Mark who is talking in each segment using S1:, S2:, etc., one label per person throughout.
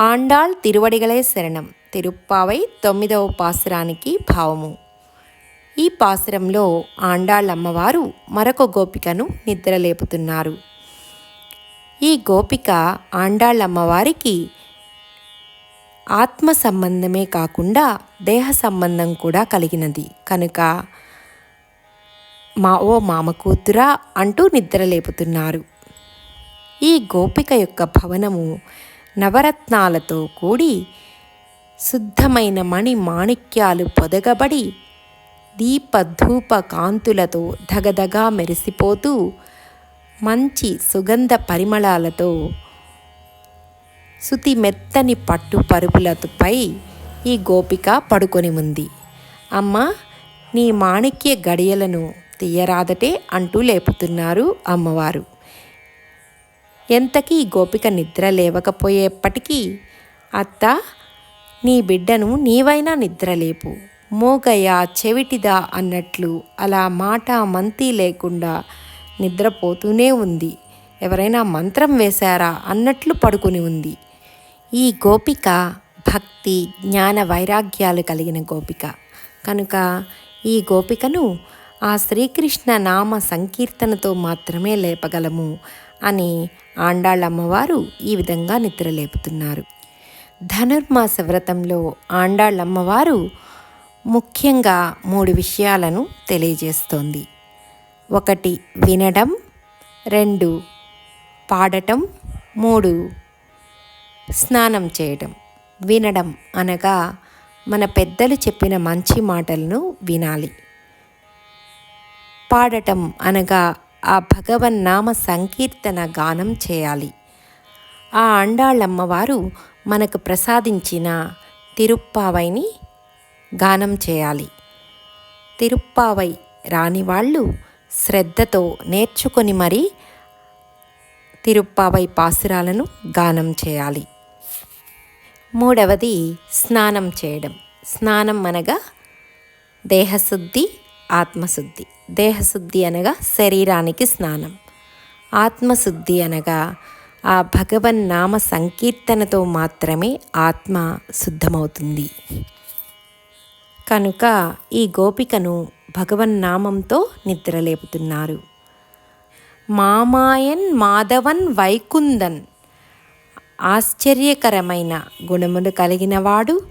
S1: ఆండాళ్ తిరువడిగలే శరణం. తిరుప్పావై తొమ్మిదవ పాసురానికి భావము. ఈ పాసురంలో ఆండాళ్ళమ్మవారు మరొక గోపికను నిద్రలేపుతున్నారు. ఈ గోపిక ఆండాళ్ళమ్మవారికి ఆత్మ సంబంధమే కాకుండా దేహ సంబంధం కూడా కలిగినది. కనుక మా ఓ మామ కూతురా అంటూ నిద్రలేపుతున్నారు. ఈ గోపిక యొక్క భవనము నవరత్నాలతో కూడి శుద్ధమైన మణి మాణిక్యాలు పొదగబడి దీపధూప కాంతులతో ధగధగా మెరిసిపోతూ మంచి సుగంధ పరిమళాలతో శుతి మెత్తని పట్టు పరుపులపై ఈ గోపిక పడుకొని ఉంది. అమ్మ నీ మాణిక్య గడియలను తీయరాదటే అంటూ లేపుతున్నారు అమ్మవారు. ఎంతకీ గోపిక నిద్ర లేవకపోయేప్పటికీ అత్త నీ బిడ్డను నీవైనా నిద్రలేపు. మోగయ్య చెవిటిదా అన్నట్లు అలా మాట మంతి లేకుండా నిద్రపోతూనే ఉంది. ఎవరైనా మంత్రం వేశారా అన్నట్లు పడుకుని ఉంది. ఈ గోపిక భక్తి జ్ఞాన వైరాగ్యాలు కలిగిన గోపిక. కనుక ఈ గోపికను ఆ శ్రీకృష్ణ నామ సంకీర్తనతో మాత్రమే లేపగలము. అని ఆండాళ్ళమ్మవారు ఈ విధంగా నిద్రలేపుతున్నారు. ధనుర్మాస వ్రతంలో ఆండాళ్ళమ్మవారు ముఖ్యంగా మూడు విషయాలను తెలియజేస్తోంది. ఒకటి వినడం. రెండు పాడటం. మూడు స్నానం చేయడం వినడం అనగా మన పెద్దలు చెప్పిన మంచి మాటలను వినాలి. పాడటం అనగా ఆ భగవన్నామ సంకీర్తన గానం చేయాలి. ఆ అండాళ్ళమ్మవారు మనకు ప్రసాదించిన తిరుప్పావైని గానం చేయాలి. తిరుప్పావై రాని వాళ్ళు శ్రద్ధతో నేర్చుకొని మరీ తిరుప్పావై పాసురాలను గానం చేయాలి. మూడవది స్నానం చేయడం. స్నానం అనగా దేహశుద్ధి ఆత్మశుద్ధి. దేహశుద్ధి అనగా శరీరానికి స్నానం. ఆత్మశుద్ధి అనగా ఆ భగవన్ నామ సంకీర్తనతో మాత్రమే ఆత్మ శుద్ధమవుతుంది. కనుక ఈ గోపికను భగవన్నామంతో నిద్రలేపుతున్నారు. మామాయన్ మాధవన్ వైకుందన్. ఆశ్చర్యకరమైన గుణములు కలిగినవాడు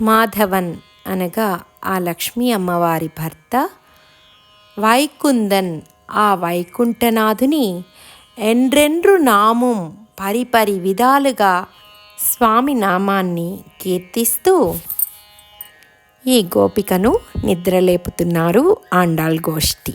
S1: మాధవన్. అనగా ఆ లక్ష్మీ అమ్మవారి భర్త వైకుందన్ ఆ వైకుంఠనాథుని ఎండ్రెండ్రు నామం పరిపరి విధాలుగా స్వామి నామాన్ని కీర్తిస్తూ ఈ గోపికను నిద్రలేపుతున్నారు ఆండాల్ గోష్ఠి.